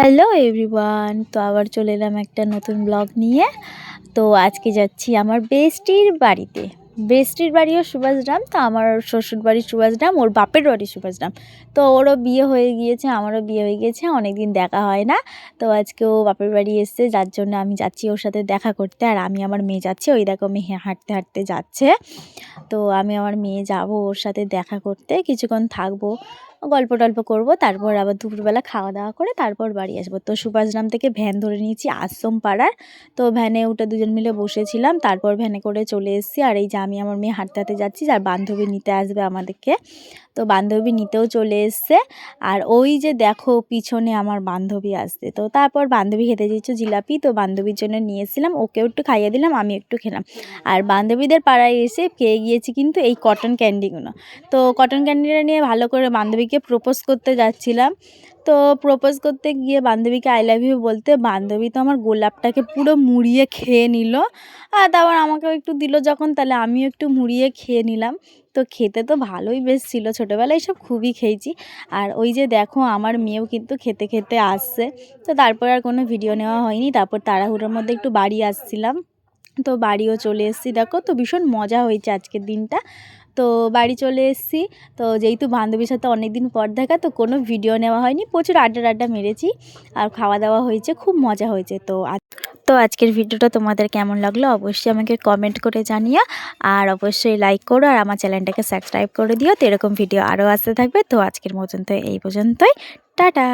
Hello everyone তো আবার চলে এলাম একটা নতুন ব্লগ নিয়ে। তো আজকে যাচ্ছি আমার বেস্টির বাড়িতে। বেস্টির বাড়িও সুভাষগ্রাম তো আমার শ্বশুর বাড়ি সুভাষগ্রাম ওর বাপের বাড়ি সুভাষগ্রাম তো ওরও বিয়ে হয়ে গিয়েছে, আমারও বিয়ে হয়ে গিয়েছে অনেক দিন দেখা হয় না। তো আজকে ও বাপের বাড়ি এসছে, যার জন্য আমি যাচ্ছি ওর সাথে দেখা করতে। আর আমি আমার মেয়ে যাচ্ছি, ওই দেখো মেয়ে হাঁটতে হাঁটতে যাচ্ছে। তো আমি আমার মেয়ে যাব ওর সাথে দেখা করতে, কিছুক্ষণ থাকব। গল্প টল্প করব, তারপর আবার দুপুরবেলা খাওয়া দাওয়া করে তারপর বাড়ি আসব। তো সুভাষ সুভাষগ্রাম থেকে ভ্যান ধরে নিয়েছি আশ্রম পাড়ার। তো ভ্যানে উঠে দুজন মিলে বসেছিলাম, তারপর ভ্যানে করে চলে এসেছি। আর এই যে আমি আমার মেয়ে হাঁটতে হাঁটতে যাচ্ছি আর বান্ধবী নিতে আসবে আমাদেরকে। তো বান্ধবী নিতেও চলে এসছে। আর ওই যে দেখো পিছনে আমার বান্ধবী আসছে। তো তারপর বান্ধবী খেতে দিচ্ছ জিলাপি, তো বান্ধবীর জন্য নিয়েছিলাম, ওকেও একটু খাইয়ে দিলাম, আমি একটু খেলাম। আর বান্ধবীদের পাড়ায় এসে পেয়ে গিয়েছি কিন্তু এই কটন ক্যান্ডিগুলো তো কটন ক্যান্ডিটা নিয়ে ভালো করে বান্ধবীকে প্রপোজ করতে যাচ্ছিলাম। তো প্রপোজ করতে গিয়ে বান্ধবীকে আই লাভ ইউ বলতে বান্ধবী তো আমার গোলাপটাকে পুরো মুড়িয়ে খেয়ে নিল। আর তারপর আমাকেও একটু দিল যখন, তাহলে আমিও একটু মুড়িয়ে খেয়ে নিলাম। তো খেতে তো ভালোই বেশ ছিল, ছোটোবেলায় সব খুবই খেয়েছি। আর ওই যে দেখো আমার মেয়েও কিন্তু খেতে খেতে আসছে। তো তারপর আর কোনো ভিডিও নেওয়া হয়নি, তারপর তাড়াহুড়োর মধ্যে একটু বাড়ি আসছিলাম। তো বাড়িও চলে এসেছি, দেখো তো ভীষণ মজা হয়েছে আজকের দিনটা। তো বাড়ি চলে এসেছি। তো যেহেতু বান্ধবীর সাথে অনেক দিন পর দেখা, তো কোনো ভিডিও নেওয়া হয়নি। প্রচুর আড্ডা আড্ডা মেরেছি আর খাওয়া দাওয়া হয়েছে, খুব মজা হয়েছে। তো তো আজকের ভিডিওটা তোমাদের কেমন লাগল অবশ্যই আমাকে কমেন্ট করে জানিও। আর অবশ্যই লাইক করো আর আমার চ্যানেলটাকে সাবস্ক্রাইব করে দিও। তো এরকম ভিডিও আরও আসতে থাকবে। তো আজকের মতন তো এই পর্যন্তই। টাটা!